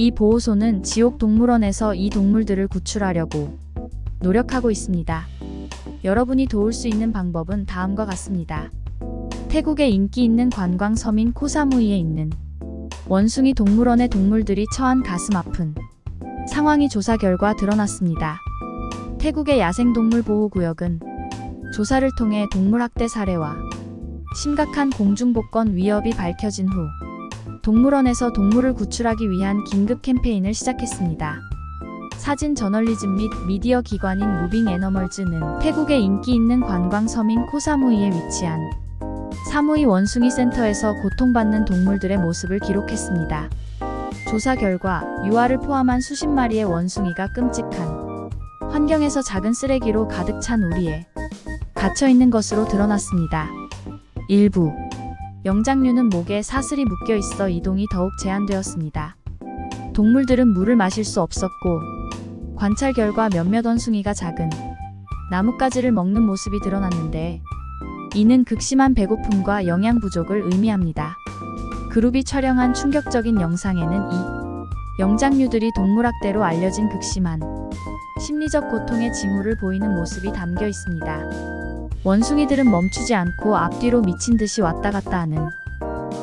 이 보호소는 지옥 동물원에서 이 동물들을 구출하려고 노력하고 있습니다. 여러분이 도울 수 있는 방법은 다음과 같습니다. 태국의 인기 있는 관광 섬인 코사무이에 있는 원숭이 동물원의 동물들이 처한 가슴 아픈 상황이 조사 결과 드러났습니다. 태국의 야생동물 보호구역은 조사를 통해 동물학대 사례와 심각한 공중복권 위협이 밝혀진 후 동물원에서 동물을 구출하기 위한 긴급 캠페인을 시작했습니다. 사진 저널리즘 및 미디어 기관인 무빙 애너멀즈는 태국의 인기 있는 관광 섬인 코사무이에 위치한 사무이 원숭이 센터에서 고통받는 동물들의 모습을 기록했습니다. 조사 결과 유아를 포함한 수십 마리의 원숭이가 끔찍한 환경에서 작은 쓰레기로 가득 찬 우리에 갇혀 있는 것으로 드러났습니다. 일부 영장류는 목에 사슬이 묶여 있어 이동이 더욱 제한되었습니다. 동물들은 물을 마실 수 없었고 관찰 결과 몇몇 원숭이가 작은 나뭇가지를 먹는 모습이 드러났는데 이는 극심한 배고픔과 영양 부족을 의미합니다. 그룹이 촬영한 충격적인 영상에는 이 영장류들이 동물학대로 알려진 극심한 심리적 고통의 징후를 보이는 모습이 담겨 있습니다. 원숭이들은 멈추지 않고 앞뒤로 미친 듯이 왔다 갔다 하는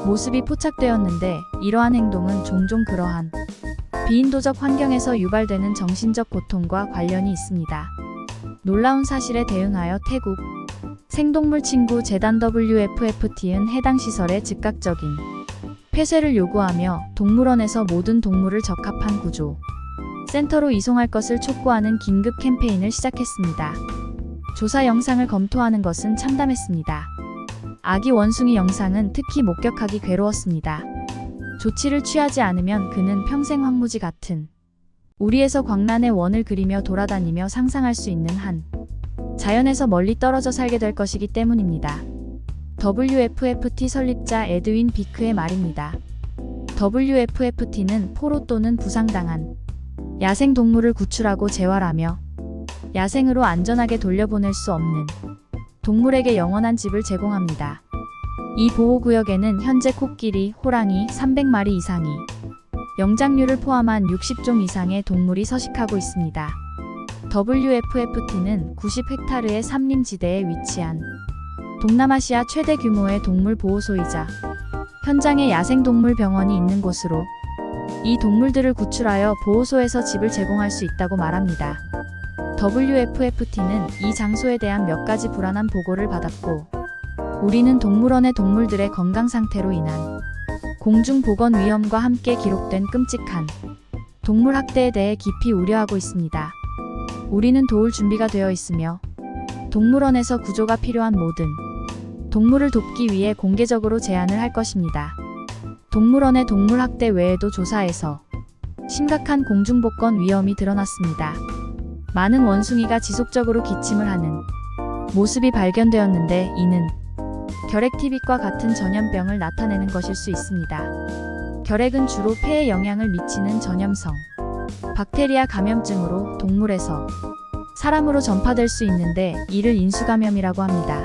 모습이 포착되었는데 이러한 행동은 종종 그러한 비인도적 환경에서 유발되는 정신적 고통과 관련이 있습니다. 놀라운 사실에 대응하여 태국 생동물 친구 재단 WFFT는 해당 시설의 즉각적인 폐쇄를 요구하며 동물원에서 모든 동물을 적합한 구조 센터로 이송할 것을 촉구하는 긴급 캠페인을 시작했습니다. 조사 영상을 검토하는 것은 참담했습니다. 아기 원숭이 영상은 특히 목격하기 괴로웠습니다. 조치를 취하지 않으면 그는 평생 황무지 같은 우리에서 광란의 원을 그리며 돌아다니며 상상할 수 있는 한 자연에서 멀리 떨어져 살게 될 것이기 때문입니다. WFFT 설립자 에드윈 비크의 말입니다. WFFT는 포로 또는 부상당한 야생 동물을 구출하고 재활하며 야생으로 안전하게 돌려보낼 수 없는 동물에게 영원한 집을 제공합니다. 이 보호구역에는 현재 코끼리, 호랑이 300마리 이상이 영장류를 포함한 60종 이상의 동물이 서식하고 있습니다. WFFT는 90헥타르의 삼림지대에 위치한 동남아시아 최대 규모의 동물 보호소이자 현장에 야생동물 병원이 있는 곳으로 이 동물들을 구출하여 보호소에서 집을 제공할 수 있다고 말합니다. WFFT는 이 장소에 대한 몇 가지 불안한 보고를 받았고, 우리는 동물원의 동물들의 건강 상태로 인한 공중 보건 위험과 함께 기록된 끔찍한 동물 학대에 대해 깊이 우려하고 있습니다. 우리는 도울 준비가 되어 있으며 동물원에서 구조가 필요한 모든 동물을 돕기 위해 공개적으로 제안을 할 것입니다. 동물원의 동물 학대 외에도 조사에서 심각한 공중복권 위험이 드러났습니다. 많은 원숭이가 지속적으로 기침을 하는 모습이 발견되었는데 이는 결핵TB과 같은 전염병을 나타내는 것일 수 있습니다. 결핵은 주로 폐에 영향을 미치는 전염성 박테리아 감염증으로 동물에서 사람으로 전파될 수 있는데 이를 인수감염이라고 합니다.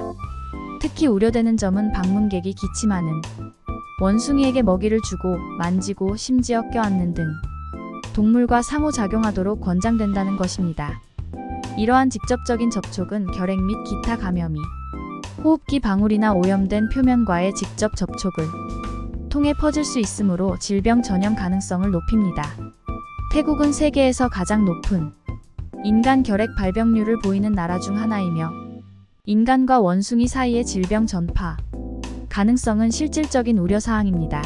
특히 우려되는 점은 방문객이 기침하는 원숭이에게 먹이를 주고 만지고 심지어 껴안는 등 동물과 상호작용하도록 권장된다는 것입니다. 이러한 직접적인 접촉은 결핵 및 기타 감염이 호흡기 방울이나 오염된 표면과의 직접 접촉을 통해 퍼질 수 있으므로 질병 전염 가능성을 높입니다. 태국은 세계에서 가장 높은 인간 결핵 발병률을 보이는 나라 중 하나이며 인간과 원숭이 사이의 질병 전파 가능성은 실질적인 우려 사항입니다.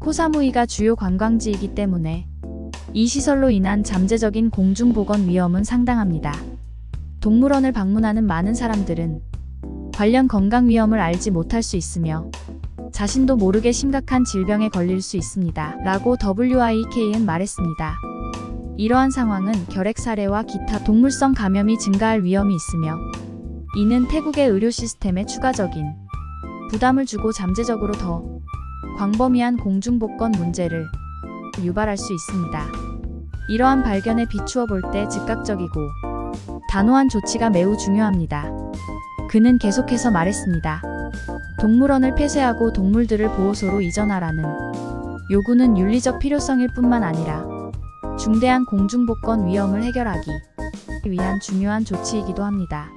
코사무이가 주요 관광지이기 때문에 이 시설로 인한 잠재적인 공중보건 위험은 상당합니다. 동물원을 방문하는 많은 사람들은 관련 건강 위험을 알지 못할 수 있으며 자신도 모르게 심각한 질병에 걸릴 수 있습니다. 라고 WIK은 말했습니다. 이러한 상황은 결핵 사례와 기타 동물성 감염이 증가할 위험이 있으며 이는 태국의 의료 시스템에 추가적인 부담을 주고 잠재적으로 더 광범위한 공중복권 문제를 유발할 수 있습니다. 이러한 발견에 비추어 볼 때 즉각적이고 단호한 조치가 매우 중요합니다. 그는 계속해서 말했습니다. 동물원을 폐쇄하고 동물들을 보호소로 이전하라는 요구는 윤리적 필요성일 뿐만 아니라 중대한 공중복권 위험을 해결하기 위한 중요한 조치이기도 합니다.